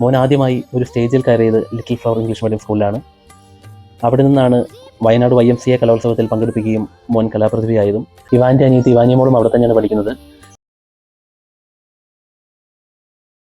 മോൻ ആദ്യമായി ഒരു സ്റ്റേജിൽ കയറിയത് ലിറ്റിൽ ഫ്ലവർ ഇംഗ്ലീഷ് മീഡിയം സ്കൂളിലാണ് അവിടെ നിന്നാണ് Wayanad Y M C A കലോത്സവത്തിൽ പങ്കെടുപ്പിക്കുകയും മോൻ കലാപ്രതിഭയായതും. ഇവാന്റെ അനിയത്തി ഇവാനിയമോളും അവിടെ തന്നെയാണ് പഠിക്കുന്നത്.